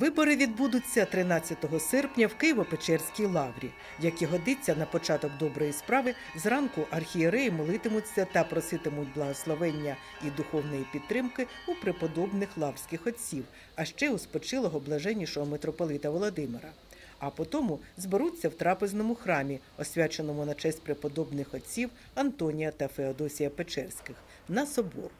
Вибори відбудуться 13 серпня в Києво-Печерській лаврі. Як і годиться на початок доброї справи, зранку архієреї молитимуться та проситимуть благословення і духовної підтримки у преподобних лаврських отців, а ще у спочилого блаженнішого митрополита Володимира. А потому зберуться в трапезному храмі, освяченому на честь преподобних отців Антонія та Феодосія Печерських, на собор.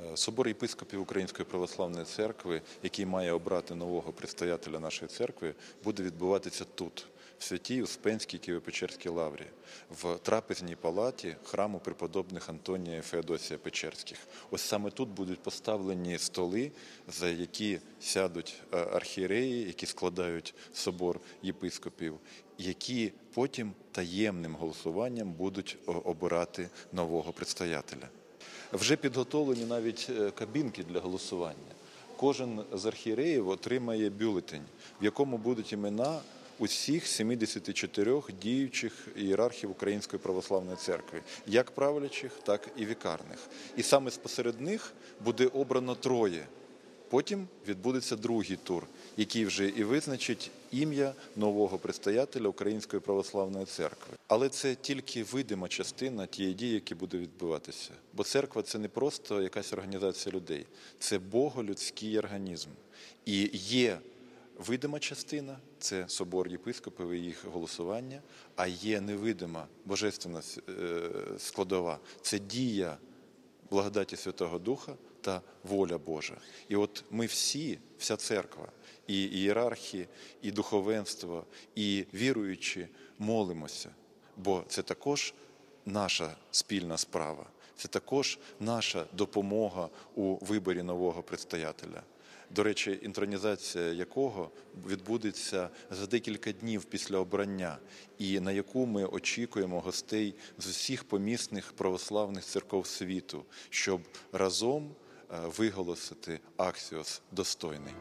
Е, Собор єпископів Української православної церкви, який має обрати нового предстоятеля нашої церкви, буде відбуватися тут, в святій Успенській Києво-Печерській лаврі, в трапезній палаті храму преподобних Антонія і Феодосія Печерських. Ось саме тут будуть поставлені столи, за які сядуть е, архієреї, які складають собор єпископів, які потім таємним голосуванням будуть обирати нового предстоятеля. Вже підготовлені навіть е, кабінки для голосування. Кожен з архієреїв отримає бюлетень, в якому будуть імена усіх 74 діючих ієрархів Української православної церкви, як правлячих, так і вікарних. І саме спосеред них буде обрано троє. Потім відбудеться другий тур, який вже і визначить ім'я нового предстоятеля Української православної церкви. Але це тільки видима частина тієї дії, які буде відбуватися. Бо церква це не просто якась організація людей, це боголюдський організм. І є видима частина це собор єпископів і їх голосування, а є невидима божественна е, складова це дія благодаті Святого Духа та воля Божа. І от ми всі, вся церква, і ієрархи, і духовенство, і віруючі молимося, бо це також наша спільна справа, це також наша допомога у виборі нового предстоятеля. До речі, інтронізація якого відбудеться за декілька днів після обрання, і на яку ми очікуємо гостей з усіх помісних православних церков світу, щоб разом е, виголосити Аксіос достойний.